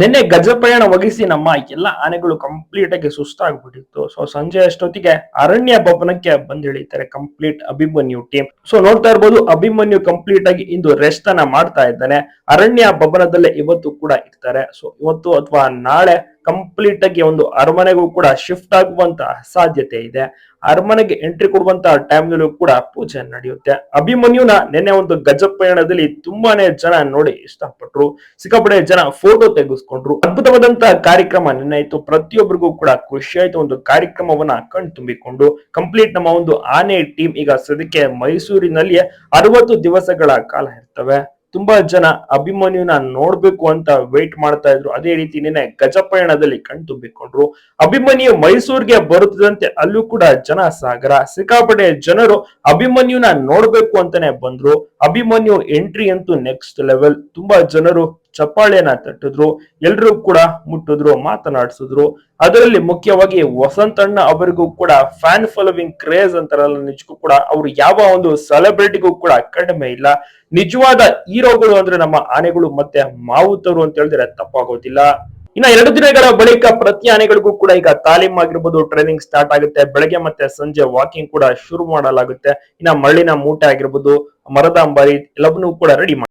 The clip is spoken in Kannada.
ನಿನ್ನೆ ಗಜಪಯಣ ಒಗಿಸಿ ನಮ್ಮ ಎಲ್ಲ ಆನೆಗಳು ಕಂಪ್ಲೀಟ್ ಆಗಿ ಸುಸ್ತಾಗ್ಬಿಟ್ಟಿತ್ತು. ಸೊ ಸಂಜೆ ಅಷ್ಟೊತ್ತಿಗೆ ಅರಣ್ಯ ಭವನಕ್ಕೆ ಬಂದಿಳಿತಾರೆ ಕಂಪ್ಲೀಟ್ ಅಭಿಮನ್ಯು ಟೀಮ್ ಸೊ ನೋಡ್ತಾ ಇರ್ಬೋದು ಅಭಿಮನ್ಯು ಕಂಪ್ಲೀಟ್ ಆಗಿ ಇಂದು ರೆಸ್ಟ್ ಅನ್ನ ಮಾಡ್ತಾ ಇದ್ದಾನೆ. ಅರಣ್ಯ ಭವನದಲ್ಲೇ ಇವತ್ತು ಕೂಡ ಇರ್ತಾರೆ. ಸೊ ಇವತ್ತು ಅಥವಾ ನಾಳೆ ಕಂಪ್ಲೀಟ್ ಆಗಿ ಒಂದು ಅರಮನೆಗೂ ಕೂಡ ಶಿಫ್ಟ್ ಆಗುವಂತ ಸಾಧ್ಯತೆ ಇದೆ. ಅರಮನೆಗೆ ಎಂಟ್ರಿ ಕೊಡುವಂತ ಟೈಮ್ನಲ್ಲೂ ಕೂಡ ಪೂಜೆ ನಡೆಯುತ್ತೆ. ಅಭಿಮನ್ಯುನ ನಿನ್ನೆ ಒಂದು ಗಜಪಯಣದಲ್ಲಿ ತುಂಬಾನೇ ಜನ ನೋಡಿ ಇಷ್ಟಪಟ್ರು. ಸಿಕ್ಕಾಪಡೆ ಜನ ಫೋಟೋ ತೆಗೆಸ್ಕೊಂಡ್ರು. ಅದ್ಭುತವಾದಂತ ಕಾರ್ಯಕ್ರಮ ನಿನ್ನೆ ಆಯ್ತು. ಪ್ರತಿಯೊಬ್ಬರಿಗೂ ಕೂಡ ಖುಷಿ ಆಯ್ತು. ಒಂದು ಕಾರ್ಯಕ್ರಮವನ್ನ ಕಣ್ ತುಂಬಿಕೊಂಡು ಕಂಪ್ಲೀಟ್ ನಮ್ಮ ಒಂದು ಆನೆ ಟೀಮ್ ಈಗ ಸದ್ಯಕ್ಕೆ ಮೈಸೂರಿನಲ್ಲಿ ಅರವತ್ತು ದಿವಸಗಳ ಕಾಲ ಇರ್ತವೆ. ತುಂಬಾ ಜನ ಅಭಿಮನ್ಯುನ ನೋಡ್ಬೇಕು ಅಂತ ವೇಟ್ ಮಾಡ್ತಾ ಇದ್ರು. ಅದೇ ರೀತಿ ನಿನ್ನೆ ಗಜಪಯಣದಲ್ಲಿ ಕಣ್ತುಂಬಿಕೊಂಡ್ರು ಅಭಿಮನ್ಯು ಮೈಸೂರಿಗೆ ಬರುತ್ತದಂತೆ ಅಲ್ಲೂ ಕೂಡ ಜನ ಸಾಗರ ಸಿಕ್ಕಾಪಟ್ಟೆ ಜನರು ಅಭಿಮನ್ಯುನ ನೋಡ್ಬೇಕು ಅಂತಾನೆ ಬಂದ್ರು. ಅಭಿಮನ್ಯು ಎಂಟ್ರಿ ಅಂತೂ ನೆಕ್ಸ್ಟ್ ಲೆವೆಲ್ ತುಂಬಾ ಜನರು ಚಪ್ಪಾಳೆಯನ್ನ ತಟ್ಟಿದ್ರು ಎಲ್ರು ಕೂಡ ಮುಟ್ಟಿದ್ರು, ಮಾತನಾಡಿಸಿದ್ರು. ಅದರಲ್ಲಿ ಮುಖ್ಯವಾಗಿ ವಸಂತಣ್ಣ ಅವರಿಗೂ ಕೂಡ ಫ್ಯಾನ್ ಫಾಲೋವಿಂಗ್ ಕ್ರೇಜ್ ಅಂತಾರಲ್ಲ ನಿಜಕ್ಕೂ ಕೂಡ ಅವ್ರು ಯಾವ ಒಂದು ಸೆಲೆಬ್ರಿಟಿಗೂ ಕೂಡ ಕಡಿಮೆ ಇಲ್ಲ. ನಿಜವಾದ ಹೀರೋಗಳು ಅಂದ್ರೆ ನಮ್ಮ ಆನೆಗಳು ಮತ್ತೆ ಮಾವುತರು ಅಂತ ಹೇಳಿದ್ರೆ ತಪ್ಪಾಗೋದಿಲ್ಲ. ಇನ್ನ ಎರಡು ದಿನಗಳ ಬಳಿಕ ಪ್ರತಿ ಆನೆಗಳಿಗೂ ಕೂಡ ಈಗ ತಾಲೀಮ್ ಆಗಿರ್ಬೋದು ಟ್ರೈನಿಂಗ್ ಸ್ಟಾರ್ಟ್ ಆಗುತ್ತೆ. ಬೆಳಗ್ಗೆ ಮತ್ತೆ ಸಂಜೆ ವಾಕಿಂಗ್ ಕೂಡ ಶುರು ಮಾಡಲಾಗುತ್ತೆ. ಇನ್ನ ಮಳ್ಳಿನ ಮೂಟೆ ಆಗಿರ್ಬೋದು, ಮರದ ಅಂಬಾರಿ ಎಲ್ಲವನ್ನೂ ಕೂಡ ರೆಡಿ